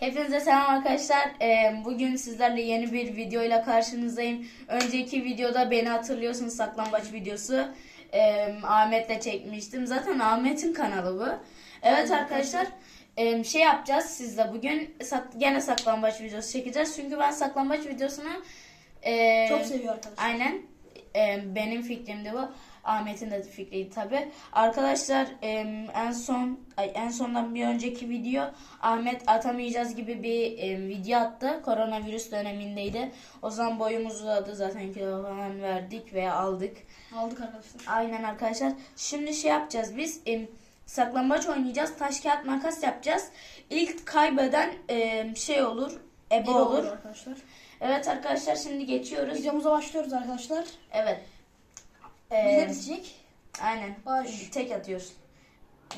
Hepinize selam arkadaşlar. Ee, bugün sizlerle yeni bir videoyla karşınızdayım. Önceki videoda beni hatırlıyorsunuz saklambaç videosu. Ee, Ahmet'le çekmiştim. Zaten Ahmet'in kanalı bu. Evet arkadaşlar e, şey yapacağız sizle bugün gene saklambaç videosu çekeceğiz. Çünkü ben saklambaç videosunu e, Çok seviyor arkadaşlar. Aynen. Ee, benim fikrimdi bu. Ahmet'in de fikriydi tabi. Arkadaşlar en son en sondan bir önceki video Ahmet atamayacağız gibi bir video attı. Koronavirüs dönemindeydi. O zaman boyumuz uzadı zaten kilo falan verdik ve aldık. Aldık arkadaşlar. Aynen arkadaşlar. Şimdi şey yapacağız biz. saklambaç oynayacağız. Taş kağıt makas yapacağız. İlk kaybeden şey olur. Ebe Ebe olur. arkadaşlar. Evet arkadaşlar şimdi geçiyoruz. Videomuza başlıyoruz arkadaşlar. Evet. Bize Ee, diyecek. aynen. Baş. Tek atıyoruz.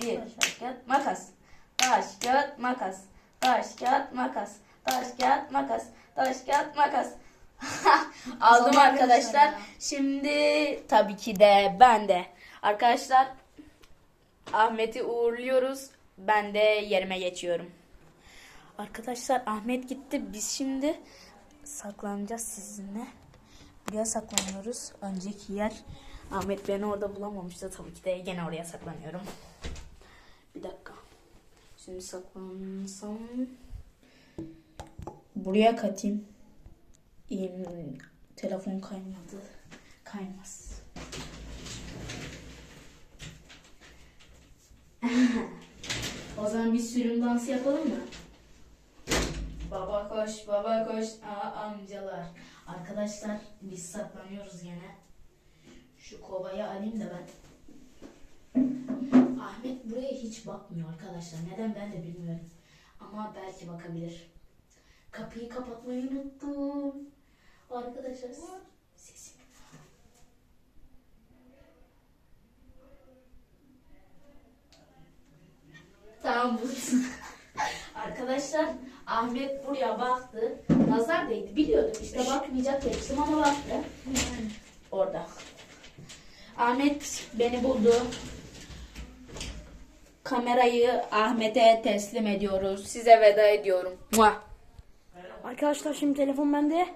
Bir, taş, kağıt, makas. Taş, kağıt, makas. Taş, kağıt, makas. Taş, kağıt, makas. Taş, kağıt, makas. Aldım arkadaşlar. Şimdi tabii ki de ben de. Arkadaşlar Ahmet'i uğurluyoruz. Ben de yerime geçiyorum. Arkadaşlar Ahmet gitti. Biz şimdi saklanacağız sizinle. Buraya saklanıyoruz. Önceki yer. Ahmet beni orada bulamamıştı. Tabii ki de gene oraya saklanıyorum. Bir dakika. Şimdi saklansam. Buraya katayım. İyiyim. Telefon kaymadı. Kaymaz. o zaman bir sürüm dansı yapalım mı? Baba koş, baba koş, aa amcalar. Arkadaşlar biz saklanıyoruz gene. Şu kovayı alayım da ben. Ahmet buraya hiç bakmıyor arkadaşlar. Neden ben de bilmiyorum. Ama belki bakabilir. Kapıyı kapatmayı unuttum. Arkadaşlar sesim. Tamam bulursun. Arkadaşlar Ahmet buraya baktı. Nazar değdi biliyordum işte bakmayacak demiştim ama baktı. Orada. Ahmet beni buldu. Kamerayı Ahmet'e teslim ediyoruz. Size veda ediyorum. Muah. Arkadaşlar şimdi telefon bende.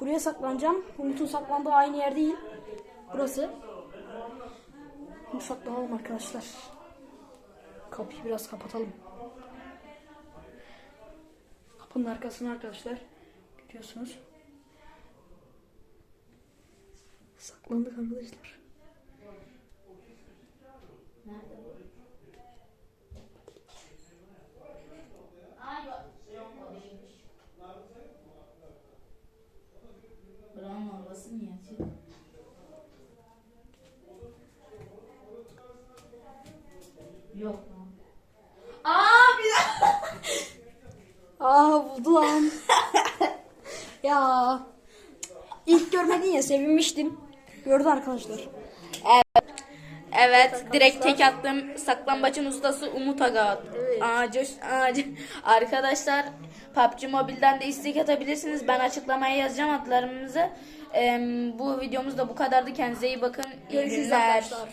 Buraya saklanacağım. Umut'un saklandığı aynı yer değil. Burası. Saklanalım arkadaşlar. Kapıyı biraz kapatalım. Kapının arkasına arkadaşlar. Görüyorsunuz. Saklandık arkadaşlar. Buranın lambası niye açık? Yok bir daha. Aa buldu lan. ya. İlk görmedin ya sevinmiştim. Gördü arkadaşlar. Evet, direkt tek attım. Saklambaçın ustası Umut Aga. Evet. Ağacı, ağacı. Arkadaşlar PUBG Mobile'den de istek atabilirsiniz. Ben açıklamaya yazacağım adlarımızı. Em, bu videomuz da bu kadardı. Kendinize iyi bakın. İyi Görüşürüz günler. arkadaşlar.